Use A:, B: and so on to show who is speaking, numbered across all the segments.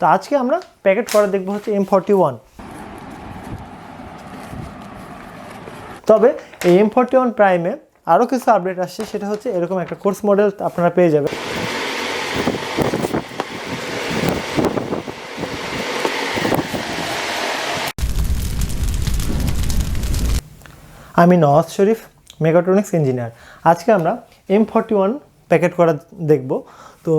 A: তো আজকে আমরা প্যাকেট করা দেখব হচ্ছে এম ফর্টি ওয়ান তবে এই এম ফর্টি ওয়ান প্রাইমে আরও কিছু আপডেট আসছে, সেটা হচ্ছে এরকম একটা কোর্স মডেল আপনারা পেয়ে যাবেন। আমি নওয়াজ শরীফ মেগাট্রনিক্স ইঞ্জিনিয়ার। আজকে আমরা এম ফর্টি ওয়ান প্যাকেট করা দেখব। তো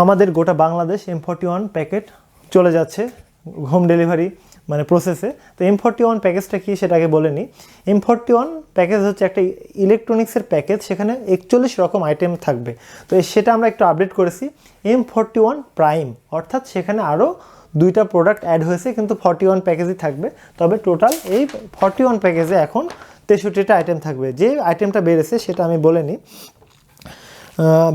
A: আমাদের গোটা Bangladesh M forty one packet চলে যাচ্ছে হোম ডেলিভারি মানে প্রসেসে তো এম ফর্টি ওয়ান প্যাকেজটা কী সেটাকে বলে নিই এম ফর্টি ওয়ান প্যাকেজ হচ্ছে একটা ইলেকট্রনিক্সের প্যাকেজ, সেখানে একচল্লিশ রকম আইটেম থাকবে। তো সেটা আমরা একটু আপডেট করেছি। এম ফর্টি ওয়ান প্রাইম অর্থাৎ সেখানে আরও দুইটা প্রোডাক্ট অ্যাড হয়েছে, কিন্তু ফর্টি ওয়ান প্যাকেজই থাকবে। তবে টোটাল এই ফর্টি ওয়ান প্যাকেজে এখন তেষট্টিটা আইটেম থাকবে। যে আইটেমটা বেড়েছে সেটা আমি বলে নিই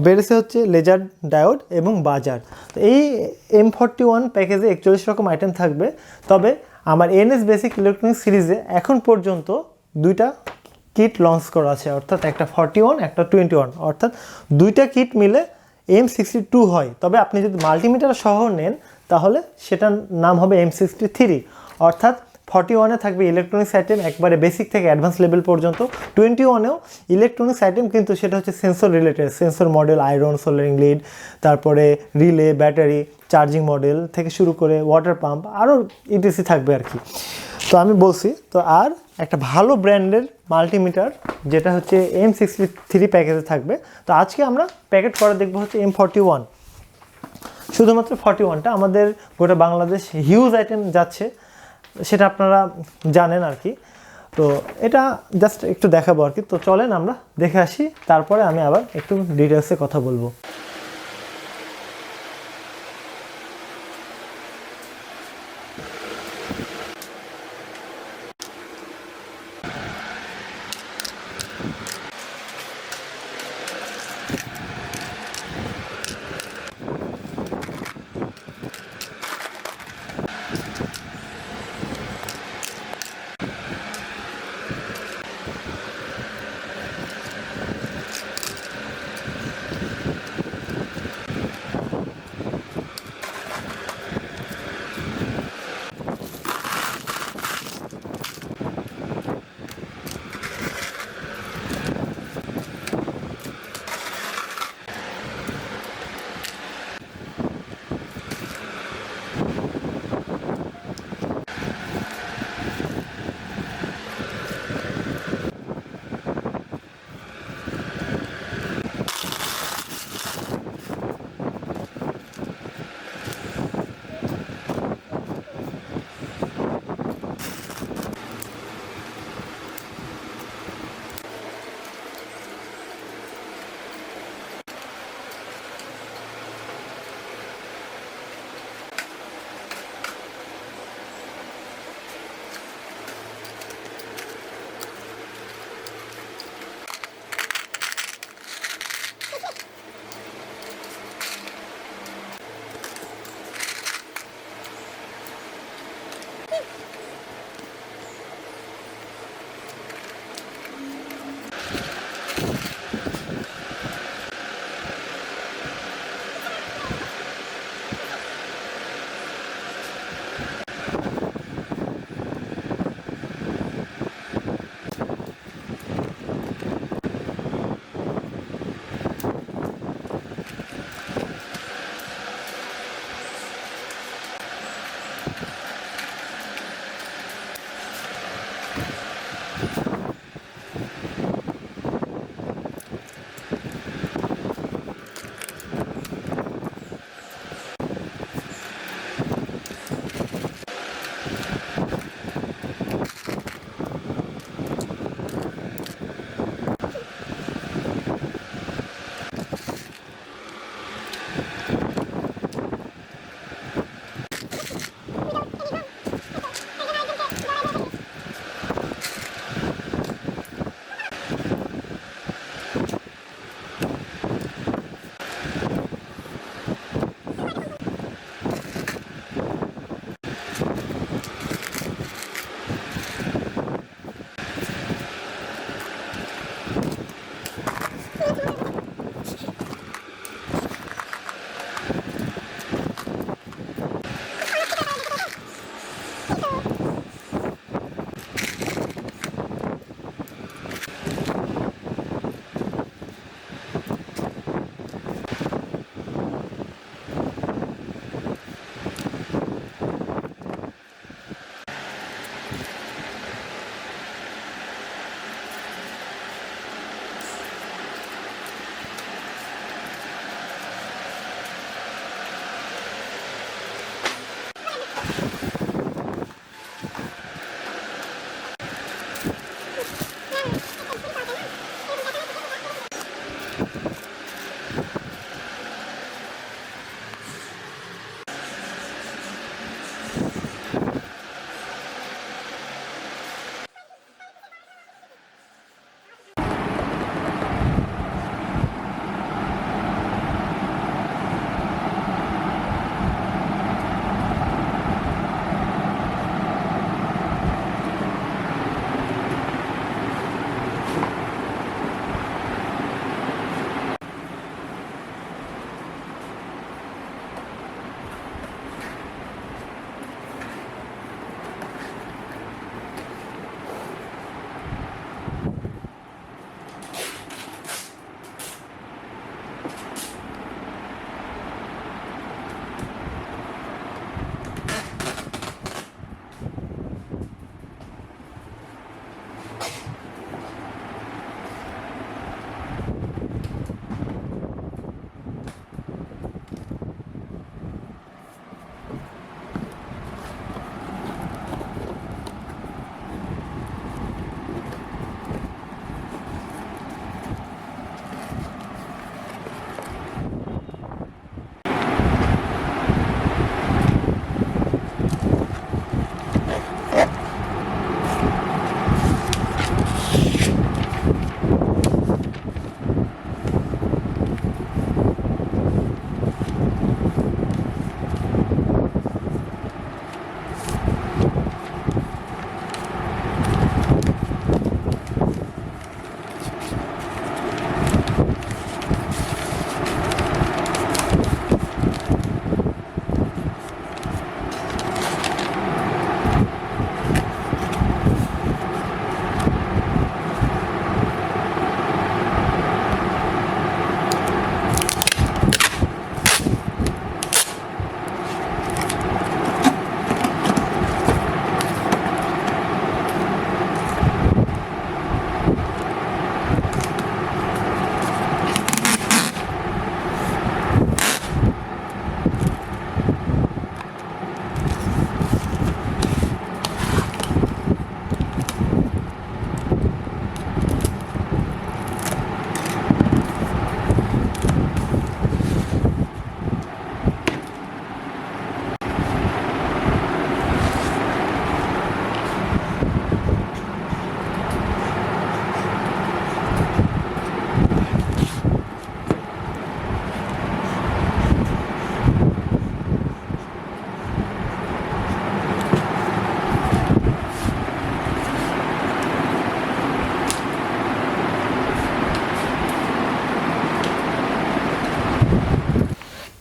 A: বেড়েছে হচ্ছে লেজার ডায়োড এবং বাজার। তো এই এম ফর্টি ওয়ান প্যাকেজে একচল্লিশ রকম আইটেম থাকবে। তবে আমার এনএস বেসিক ইলেকট্রনিক সিরিজে এখন পর্যন্ত দুইটা কিট লঞ্চ করা আছে। অর্থাৎ একটা ফর্টি ওয়ান একটা টোয়েন্টি ওয়ান অর্থাৎ দুইটা কিট মিলে এম সিক্সটি টু হয়। তবে আপনি যদি মাল্টিমিটার সহ নেন, তাহলে সেটার নাম হবে এম সিক্সটি থ্রি অর্থাৎ ফর্টি ওয়ানে থাকবে ইলেকট্রনিক্স আইটেম একবারে বেসিক থেকে অ্যাডভান্স লেভেল পর্যন্ত। টোয়েন্টি ওয়ানেও ইলেকট্রনিক্স আইটেম কিন্তু সেটা হচ্ছে sensor related sensor model iron soldering lead তারপরে রিলে ব্যাটারি চার্জিং মডেল থেকে শুরু করে ওয়াটার পাম্প আরও ইটিসি থাকবে আর কি। তো আমি বলছি, তো আর একটা ভালো ব্র্যান্ডের মাল্টিমিটার যেটা হচ্ছে এম সিক্সটি থ্রি প্যাকেজে থাকবে। তো আজকে আমরা প্যাকেট করা দেখব হচ্ছে এম ফর্টি ওয়ান শুধুমাত্র ফর্টি ওয়ানটা আমাদের গোটা বাংলাদেশ হিউজ আইটেম যাচ্ছে। সেটা আপনারা জানেন আর কি। তো এটা জাস্ট একটু দেখাবো আর কি। তো চলেন আমরা দেখে আসি, তারপরে আমি আবার একটু ডিটেলসে কথা বলব।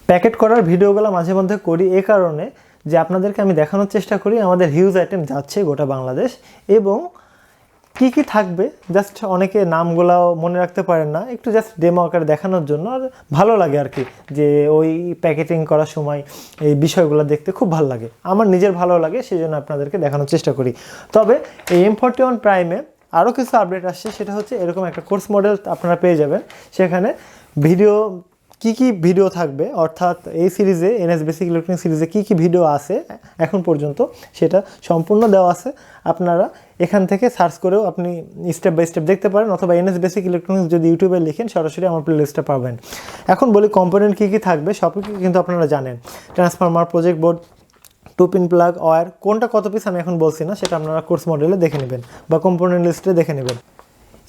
A: প্যাকেট করার ভিডিওগুলো মাঝে মধ্যে করি এ কারণে যে আপনাদেরকে আমি দেখানোর চেষ্টা করি, আমাদের হিউজ আইটেম যাচ্ছে গোটা বাংলাদেশ এবং কি কি থাকবে জাস্ট অনেকে নামগুলাও মনে রাখতে পারেন না, একটু জাস্ট ডেমো আকারে দেখানোর জন্য আর ভালো লাগে আর কি, যে ওই প্যাকেটিং করার সময় এই বিষয়গুলো দেখতে খুব ভালো লাগে। আমার নিজের ভালো লাগে সেই জন্য আপনাদেরকে দেখানোর চেষ্টা করি। তবে এই এম ফর্টি ওয়ান প্রাইমে আরও কিছু আপডেট আসছে, সেটা হচ্ছে এরকম একটা কোর্স মডেল আপনারা পেয়ে যাবেন। সেখানে ভিডিও কি কি ভিডিও থাকবে? অর্থাৎ এই সিরিজে এনএস বেসিক ইলেকট্রনিক সিরিজে কি কি ভিডিও আছে এখন পর্যন্ত? সেটা সম্পূর্ণ দেওয়া আছে। আপনারা এখান থেকে সার্চ করেও আপনি স্টেপ বাই স্টেপ দেখতে পারেন অথবা এনএস বেসিক ইলেকট্রনিক্স যদি ইউটিউবে লিখেন, সরাসরি আমার প্লেলিস্টে পাবেন। এখন বলি কম্পোনেন্ট কী কী থাকবে, সব কিন্তু আপনারা জানেন। Transformer project board two pin plug wire কোনটা কত পিস আমি এখন বলছি না, সেটা আপনারা কোর্স মডেলে দেখে নেবেন বা কম্পোনেন্ট লিস্টে দেখে নেবেন।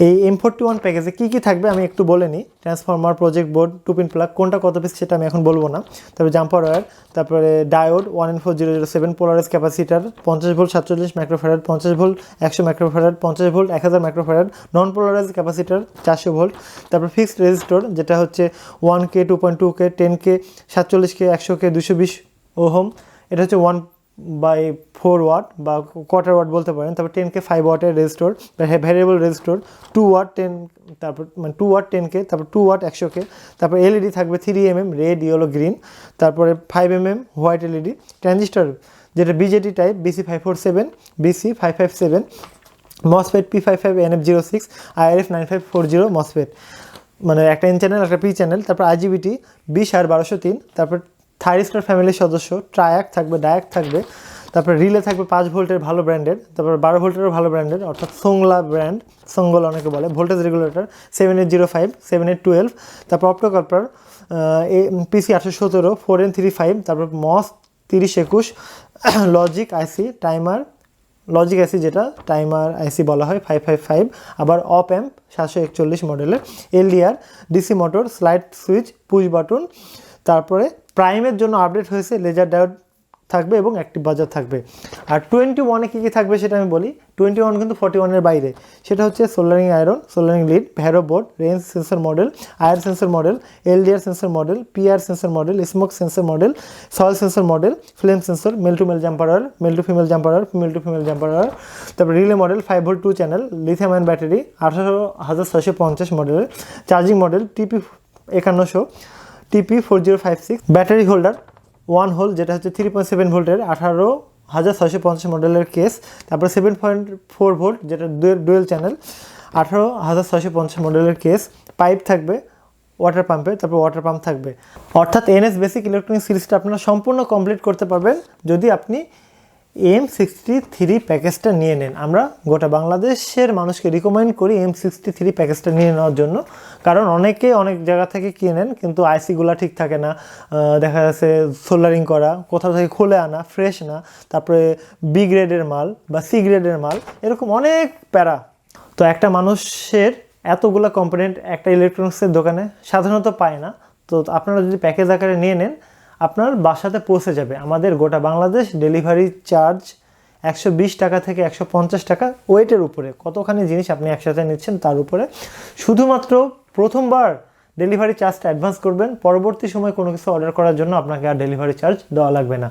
A: এই এম ফোরটি ওয়ান প্যাকেজে কী কী থাকবে আমি একটু বলে নিই। Transformer project board two pin plug কোনটা কত পিস সেটা আমি এখন বলব না। তারপরে জাম্পার ওয়্যার তারপরে diode one N four zero zero seven polarise capacitor পঞ্চাশ ভোল্ট সাতচল্লিশ মাইক্রোফেরাড পঞ্চাশ ভোল্ট একশো মাইক্রোফেরাড পঞ্চাশ ভোল্ট এক হাজার মাইক্রোফেরাড নন পোলারাইজ ক্যাপাসিটার চারশো ভোল্ট তারপর ফিক্সড রেজিস্টর যেটা হচ্ছে one K two point two K ten K সাতচল্লিশ কে একশো কে দুশো বিশ ওহম। এটা হচ্ছে ওয়ান বাই ফোর ওয়াট বা কোয়ার্টার ওয়াট বলতে পারেন, তারপর টেন কে ফাইভ ওয়াটের resistor variable resistor two watt ten তারপর মানে টু ওয়াট টেন কে, তারপর টু ওয়াট একশো কে, তারপর এলইডি থাকবে three M M red yellow green তারপরে five M M white LED transistor যেটা BJT type BC five four seven BC five five seven MOSFET P five five N F zero six IRF nine five four zero MOSFET মানে একটা N channel একটা P channel তারপর IGBT বিশ আর বারোশো তিন, তারপর third ফ্যামিলির সদস্য, ট্রায়াক থাকবে, ডায়াক থাকবে, তারপর রিলে থাকবে পাঁচ ভোল্টের ভালো ব্র্যান্ডের, তারপর বারো ভোল্টেরও ভালো ব্র্যান্ডের, অর্থাৎ সোংলা ব্র্যান্ড সঙ্গল অনেকে বলে, voltage regulator seven eight zero five seven eight twelve তারপর অপ্টোকল্পার এ পিসি আটশো সতেরো ফোর এন থ্রি ফাইভ তারপর মস তিরিশ একুশ logic IC timer logic IC যেটা টাইমার আইসি বলা হয় ফাইভ ফাইভ ফাইভ আবার অপ অ্যাম্প সাতশো একচল্লিশ মডেলের LDR DC motor slide switch push button তারপরে প্রাইমের জন্য আপডেট হয়েছে, লেজার ডায়োড থাকবে এবং অ্যাক্টিভ বাজার থাকবে। আর টোয়েন্টি ওয়ানে কী কী থাকবে সেটা আমি বলি। টোয়েন্টি ওয়ান কিন্তু ফর্টি ওয়ানের বাইরে। সেটা হচ্ছে soldering iron, soldering lead, vero board, range sensor model, IR sensor model, LDR sensor model, PIR sensor model, smoke sensor model soil sensor model, flame sensor, male to male জাম্পারার male to female জাম্পারার female to female জাম্পারার তারপর relay model, five volt two channel, lithium ion battery, আঠারো হাজার ছয়শো পঞ্চাশ মডেলের, charging model, TP একান্নশো। TP four zero five six battery holder one hole যেটা হচ্ছে three point seven ভোল্টের আঠারো হাজার ছয়শো পঞ্চাশ মডেলের কেস তারপরে সেভেন পয়েন্ট ফোর ভোল্ট যেটা ডুয়েল চ্যানেল আঠারো হাজার ছয়শো পঞ্চাশ মডেলের কেস পাইপ থাকবে ওয়াটার পাম্পে তারপর ওয়াটার পাম্প থাকবে। অর্থাৎ এনএস বেসিক ইলেকট্রনিক সিরিজটা আপনারা সম্পূর্ণ কমপ্লিট করতে পারবেন, যদি আপনি এম সিক্সটি থ্রি প্যাকেজটা নিয়ে নেন। আমরা গোটা বাংলাদেশের মানুষকে রিকমেন্ড করি এম সিক্সটি থ্রি প্যাকেজটা নিয়ে নেওয়ার জন্য। কারণ অনেকে অনেক জায়গা থেকে কিনেন কিন্তু আইসিগুলো ঠিক থাকে না। দেখা যাচ্ছে সোল্ডারিং করা, কোথাও থেকে খুলে আনা ফ্রেশ না। তারপরে বি গ্রেডের মাল বা সি গ্রেডের মাল, এরকম অনেক প্যারা। তো একটা মানুষের এতগুলো কম্পোনেন্ট একটা ইলেকট্রনিক্সের দোকানে সাধারণত পায় না। তো আপনারা যদি প্যাকেজ আকারে নিয়ে নেন আপনার বাসাতে পৌঁছে যাবে। আমাদের গোটা বাংলাদেশ ডেলিভারি চার্জ একশো বিশ টাকা থেকে একশো পঞ্চাশ টাকা ওয়েটের উপরে। কতখানি জিনিস আপনি একসাথে নিচ্ছেন তার উপরে। শুধুমাত্র প্রথমবার ডেলিভারি চার্জটা অ্যাডভান্স করবেন। পরবর্তী সময় কোনো কিছু অর্ডার করার জন্য আপনাকে আর ডেলিভারি চার্জ দেওয়া লাগবে না।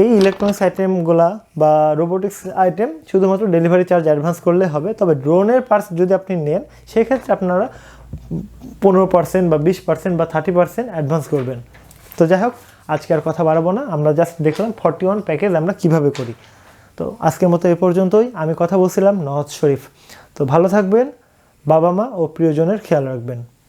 A: এই ইলেকট্রনিক্স আইটেমগুলা বা রোবোটিক্স আইটেম শুধুমাত্র ডেলিভারি চার্জ অ্যাডভান্স করলে হবে। তবে ড্রোনের পার্টস যদি আপনি নেন, সেক্ষেত্রে আপনারা পনেরো পার্সেন্ট বা বিশ পার্সেন্ট বা থার্টি পার্সেন্ট অ্যাডভান্স করবেন। তো যাই হোক, আজকে আর কথা বাড়াবো না। আমরা জাস্ট দেখলাম ফর্টি ওয়ান প্যাকেজ আমরা কীভাবে করি। তো আজকের মতো এ পর্যন্তই। আমি কথা বলছিলাম নওয়াজ শরীফ। তো ভালো থাকবেন বাবা মা ও প্রিয়জনের খেয়াল রাখবেন।